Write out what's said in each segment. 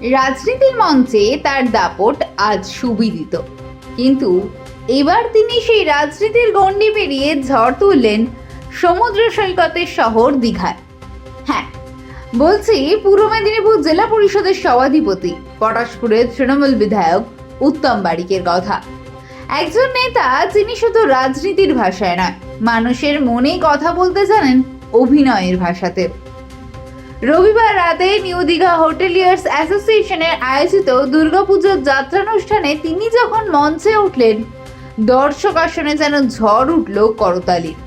রাজনীতির মঞ্চে তার দাপট আজ সুবিদিত। কিন্তু এবার তিনি সেই রাজনীতির গণ্ডি পেরিয়ে ঝড় তুললেন সমুদ্র সৈকতের শহর দীঘায়। হ্যাঁ বলছি পূর্ব মেদিনীপুর জেলা পরিষদের সভাধিপতি পটাশপুরের তৃণমূল বিধায়ক উত্তম বারিকের কথা। একজন নেতা যিনি শুধু রাজনীতির ভাষায় নয়, মানুষের মনে কথা বলতে জানেন অভিনয়ের ভাষাতে। রবিবার রাতে নিউ দীঘা হোটেলিয়ার্স অ্যাসোসিয়েশনের আয়োজিত দুর্গাপুজোর যাত্রানুষ্ঠানে তিনি যখন মঞ্চে উঠলেন, দর্শক আসনে যেন ঝড় উঠল করতালির।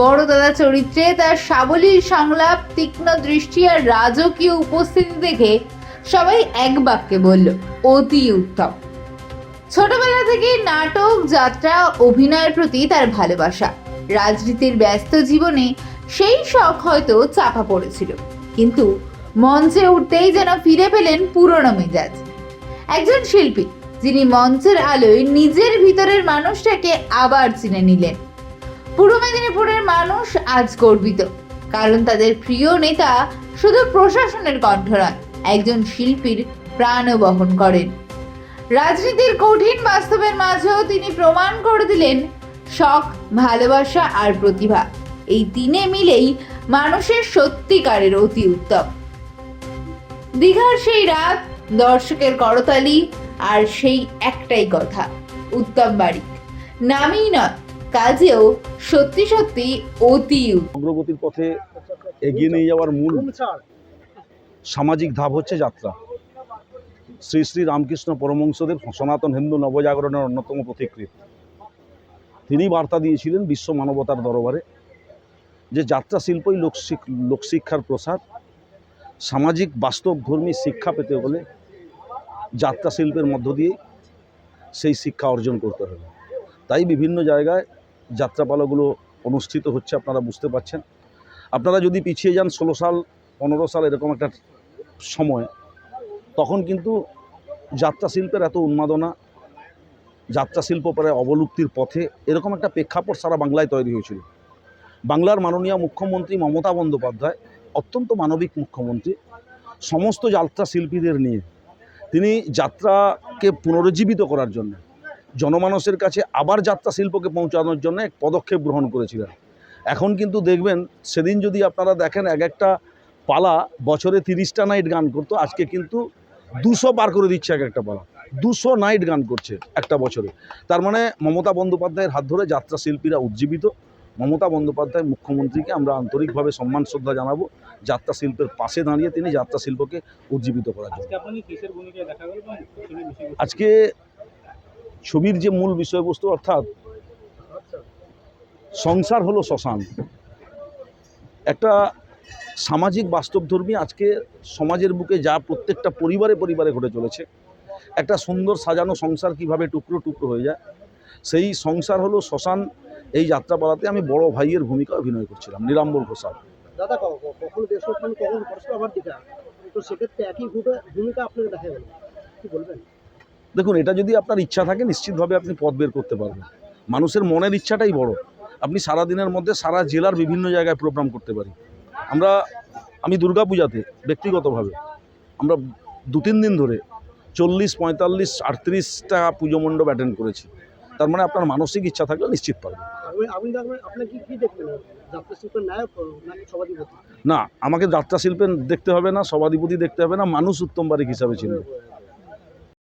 বড় দাদা চরিত্রে তার সাবলীল সংলাপ, তীক্ষ্ণ দৃষ্টি আর রাজকীয় উপস্থিতি দেখে সবাই এক বাক্যে বলল, অতি উত্তম। ছোটবেলা থেকে নাটক, যাত্রা, অভিনয়ের প্রতি তার ভালোবাসা। রাজনীতির ব্যস্ত জীবনে সেই শখ হয়তো চাপা পড়েছিল। কিন্তু মঞ্চে উঠতেই যেন ফিরে পেলেন পুরনো মেজাজ। একজন শিল্পী, যিনি মঞ্চের আলোয় নিজের ভিতরের মানুষটাকে আবার চিনে নিলেন। পূর্ব মেদিনীপুরের মানুষ আজ গর্বিত, কারণ তাদের প্রিয় নেতা শুধু প্রশাসনের কণ্ঠ নয়, একজন শিল্পীর প্রাণও বহন করেন। রাজনীতির কঠিন বাস্তবের মাঝেও তিনি প্রমাণ করে দিলেন, শখ, ভালোবাসা আর প্রতিভা, এই তিনে মিলেই মানুষের সত্যিকারের অতি উত্তম। দীঘার সেই রাত, দর্শকের করতালি আর সেই একটাই কথা, উত্তম বাড়ি। নামই নয়, কাজেও সত্যি সত্যি অতি অগ্রগতির পথে এগিয়ে নিয়ে যাওয়ার মূল সামাজিক ধাপ হচ্ছে যাত্রা। শ্রী শ্রী রামকৃষ্ণ পরমংসদেব সনাতন হিন্দু নবজাগরণের অন্যতম পথিকৃত তিনি বার্তা দিয়েছিলেন বিশ্ব মানবতার দরবারে যে যাত্রা শিল্পই লোকশিক- লোকশিক্ষার প্রসার, সামাজিক বাস্তবধর্মী শিক্ষা পেতে হলে যাত্রা শিল্পের মধ্য দিয়ে সেই শিক্ষা অর্জন করতে হবে। তাই বিভিন্ন জায়গায় যাত্রাপালাগুলো অনুষ্ঠিত হচ্ছে, আপনারা বুঝতে পারছেন। আপনারা যদি পিছিয়ে যান, ষোলো সাল, পনেরো সাল এরকম একটা সময়, তখন কিন্তু যাত্রা শিল্পের এত উন্মাদনা, যাত্রা শিল্প প্রায় অবলুপ্তির পথে, এরকম একটা প্রেক্ষাপট সারা বাংলায় তৈরি হয়েছিল। বাংলার মাননীয় মুখ্যমন্ত্রী মমতা বন্দ্যোপাধ্যায় অত্যন্ত মানবিক মুখ্যমন্ত্রী, সমস্ত যাত্রা শিল্পীদের নিয়ে। তিনি যাত্রাকে পুনরুজ্জীবিত করার জন্য, জনমানসের কাছে আবার যাত্রা শিল্পকে পৌঁছানোর জন্য এক পদক্ষেপ গ্রহণ করেছিলেন। এখন কিন্তু দেখবেন, সেদিন যদি আপনারা দেখেন এক একটা পালা বছরে তিরিশটা নাইট গান করতো, আজকে কিন্তু দুশো পার করে দিচ্ছে এক একটা পালা। দুশো নাইট গান করছে একটা বছরে। তার মানে মমতা বন্দ্যোপাধ্যায়ের হাত ধরে যাত্রা শিল্পীরা উজ্জীবিত। মমতা বন্দ্যোপাধ্যায় মুখ্যমন্ত্রীকে আমরা আন্তরিকভাবে সম্মান শ্রদ্ধা জানাব। যাত্রা শিল্পের পাশে দাঁড়িয়ে তিনি যাত্রা শিল্পকে উজ্জীবিত করার জন্য। আজকে ছবির যে মূল বিষয়বস্তু অর্থাৎ সংসার হলো শ্মশান। একটা সামাজিক বাস্তবধর্মী আজকে সমাজের বুকে যা প্রত্যেকটা পরিবারে পরিবারে ঘটে চলেছে একটা সুন্দর সাজানো সংসার কীভাবে টুকরো টুকরো হয়ে যায় সেই সংসার হলো শ্মশান এই যাত্রাপালাতে আমি বড় ভাইয়ের ভূমিকা অভিনয় করছিলাম নিরাম্বর ঘোষাল। দাদা ক- ক- কখনো দেশপ্রেমী কখনো পরস্পর আবার দীঘা তো সেক্ষেত্রে একই ভূমিকা ভূমিকা আপনাকে দেখা গেল কি বলবেন? দেখুন এটা যদি আপনার ইচ্ছা থাকে নিশ্চিতভাবে আপনি পথ বের করতে পারবেন। মানুষের মনের ইচ্ছাটাই বড়। আপনি সারা দিনের মধ্যে সারা জেলার বিভিন্ন জায়গায় প্রোগ্রাম করতে পারি। আমরা আমি দুর্গাপূজাতে ব্যক্তিগতভাবে আমরা দু তিন দিন ধরে চল্লিশ পঁয়তাল্লিশ আটত্রিশটা পুজো মণ্ডপ অ্যাটেন্ড করেছি। তার মানে আপনার মানসিক ইচ্ছা থাকলে নিশ্চিত পারবেন। না আমাকে যাত্রা শিল্পের দেখতে হবে না সভাধিপতি দেখতে হবে না মানুষ উত্তম বারিক হিসাবে চিনবে।